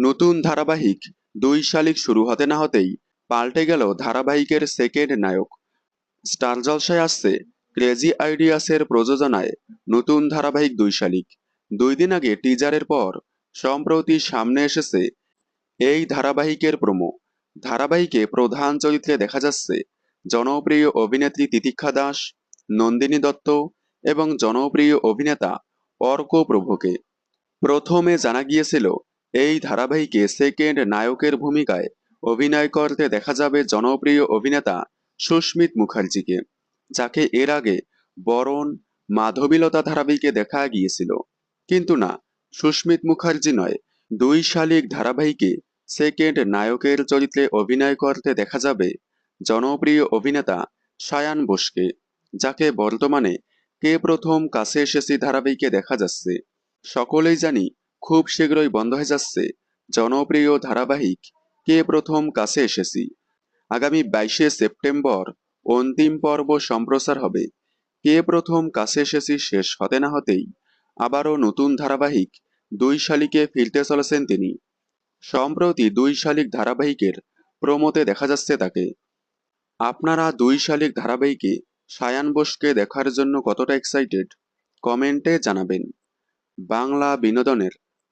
নতুন ধারাবাহিক দুই শালিক শুরু হতে না হতেই পাল্টে গেল ধারাবাহিকের সেকেন্ড নায়ক। স্টার জলসায় আসছে ক্রেজি আইডিয়াসের প্রযোজনায় নতুন ধারাবাহিক দুই শালিক। দুই দিন আগে টিজারের পর সম্প্রতি সামনে এসেছে এই ধারাবাহিকের প্রোমো ধারাবাহিকে প্রধান চরিত্রে দেখা যাচ্ছে জনপ্রিয় অভিনেত্রী তিতিক্ষা দাস, নন্দিনী দত্ত এবং জনপ্রিয় অভিনেতা অর্ক প্রভুকে। প্রথমে জানা গিয়েছিল এই ধারাবাহিকে সেকেন্ড নায়কের ভূমিকায় অভিনয় করতে দেখা যাবে জনপ্রিয় অভিনেতা সুস্মিত মুখার্জিকে, যাকে এর আগে বরণ মাধবীলতা ধারাবাহিকে দেখা গিয়েছিল। কিন্তু না, সুস্মিত মুখার্জি নয়, দুই শালিক ধারাবাহিকে সেকেন্ড নায়কের চরিত্রে অভিনয় করতে দেখা যাবে জনপ্রিয় অভিনেতা সায়ান বোসকে, যাকে বর্তমানে কে প্রথম কাছে এসেছি ধারাবাহিকে দেখা যাচ্ছে। সকলেই জানি খুব শীঘ্রই বন্ধ হয়ে যাচ্ছে। জনপ্রিয় ধারাবাহিক কে প্রথম কাছে এসেছি? আগামী বাইশে সেপ্টেম্বর অন্তিম পর্ব সম্প্রচার হবে। কে প্রথম কাছে এসেছি শেষ হতে না হতেই আবারও নতুন ধারাবাহিক দুই শালিকে ফিরতে চলেছেন তিনি। সম্প্রতি দুই শালিক ধারাবাহিকের প্রমোতে দেখা যাচ্ছে তাকে। আপনারা দুই শালিক ধারাবাহিকে সায়ান বোসকে দেখার জন্য কতটা এক্সাইটেড কমেন্টে জানাবেন। বাংলা বিনোদনের